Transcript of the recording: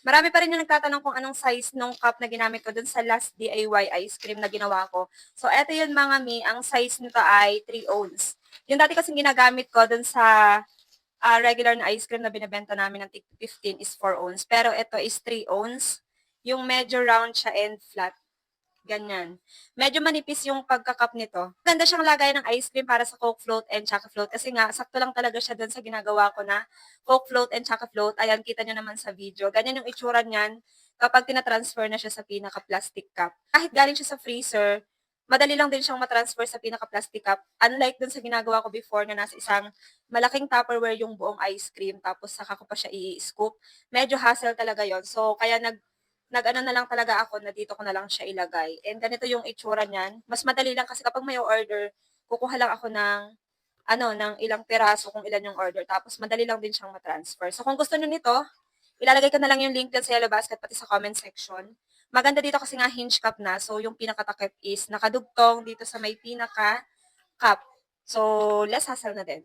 Marami pa rin yung nagtatanong kung anong size nung cup na ginamit ko dun sa last DIY ice cream na ginawa ko. So, eto yun mga mi, ang size nito ay 3 ounce. Yung dati kasing ginagamit ko dun sa ah, regular na ice cream na binibenta namin ng tig 15 is 4 ounce. Pero ito is 3 ounce. Yung medyo round siya and flat. Ganyan. Medyo manipis yung pagkakap nito. Ganda siyang lagay ng ice cream para sa Coke float and Choco float kasi nga sakto lang talaga siya doon sa ginagawa ko na Coke float and Choco float. Ayan, kita nyo naman sa video. Ganyan yung itsura niyan kapag tinatransfer na siya sa pinaka-plastic cup. Kahit galing siya sa freezer, madali lang din siyang matransfer sa pinaka-plastic cup. Unlike dun sa ginagawa ko before na nasa isang malaking Tupperware yung buong ice cream tapos saka ko pa siya i-scoop. Medyo hassle talaga yon So, kaya nag nag-ano na lang talaga ako na dito ko na lang siya ilagay. And ganito yung itsura niyan. Mas madali lang kasi kapag may order, kukuha lang ako ng ano, ng ilang piraso kung ilan yung order. Tapos madali lang din siyang matransfer. So kung gusto niyo nito, ilalagay ko na lang yung link dyan sa Yellow Basket pati sa comment section. Maganda dito kasi nga hinge cup na. So yung pinakatakip is nakadugtong dito sa may pinaka cup. So less hassle na din.